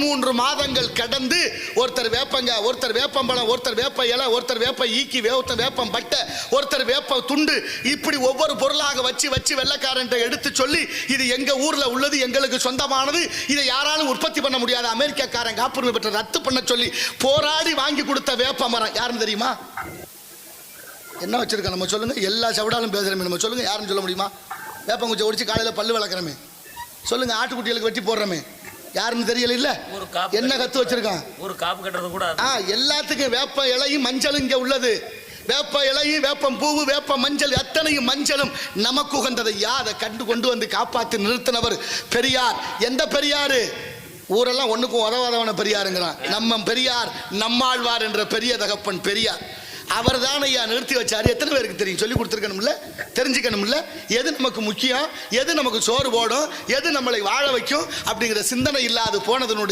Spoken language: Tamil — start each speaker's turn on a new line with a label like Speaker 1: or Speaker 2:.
Speaker 1: பதிமூன்று மாதங்கள் கடந்து ஒருத்தர் வேப்பங்க ஒருத்தர் வேப்பம்பழம் ஒருத்தர் வேப்ப இலை ஒருத்தர் வேப்ப ஈக்கி ஒருத்தர் வேப்பம் பட்டை ஒருத்தர் வேப்ப துண்டு இப்படி ஒவ்வொரு பொருளாக வச்சு வச்சு வெள்ளக்காரன் எடுத்து சொல்லி இது எங்க ஊர்ல உள்ளது எங்களுக்கு சொந்தமானது இதை யாராலும் உற்பத்தி பண்ண முடியாது. அமெரிக்காக்காரன் காப்புரிமை பெற்ற ரத்து பண்ண சொல்லி போராடி வாங்கி கொடுத்த வேப்ப மரம். யாருன்னு தெரியுமா? என்ன வச்சிருக்கோம் நம்ம சொல்லுங்க? எல்லா செவடாலும் பேசுகிறோமே நம்ம சொல்லுங்க. யாருன்னு சொல்ல முடியுமா? வேப்பங்குச்சை ஒடிச்சு காலையில் பல்லு வளர்க்குறமே. சொல்லுங்க ஆட்டுக்குட்டிகளுக்கு வெட்டி போடுறோமே. யாருன்னு தெரியல இல்ல என்ன கத்து வச்சிருக்கான்?
Speaker 2: ஒரு காப்பு கட்டுறது கூட
Speaker 1: ஆ எல்லாத்துக்கும் வேப்ப இலையும் மஞ்சளும் இங்க உள்ளது. வேப்ப இலையும் வேப்பம் பூவு வேப்ப மஞ்சள் அத்தனையும் மஞ்சளும் நமக்கு உகந்ததை. யா அதை கண்டு கொண்டு வந்து காப்பாற்றி நிறுத்தினவர் பெரியார். எந்த பெரியாரு? ஊரெல்லாம் ஒண்ணுக்கும் உதவாதவன பெரியாருங்கிறான். நம்ம பெரியார் நம்மாழ்வார் என்ற பெரிய தகப்பன் பெரியார். அவர் தான் ஐயா நிறுத்தி வச்சார். எத்தனை பேருக்கு தெரியும்? சொல்லி கொடுத்துருக்கணும்ல? தெரிஞ்சுக்கணும்ல? எது நமக்கு முக்கியம்? எது நமக்கு சோறு போடும் எது நம்மளை வாழ வைக்கும்? அப்படிங்கிற சிந்தனை இல்லாது போனதனுடைய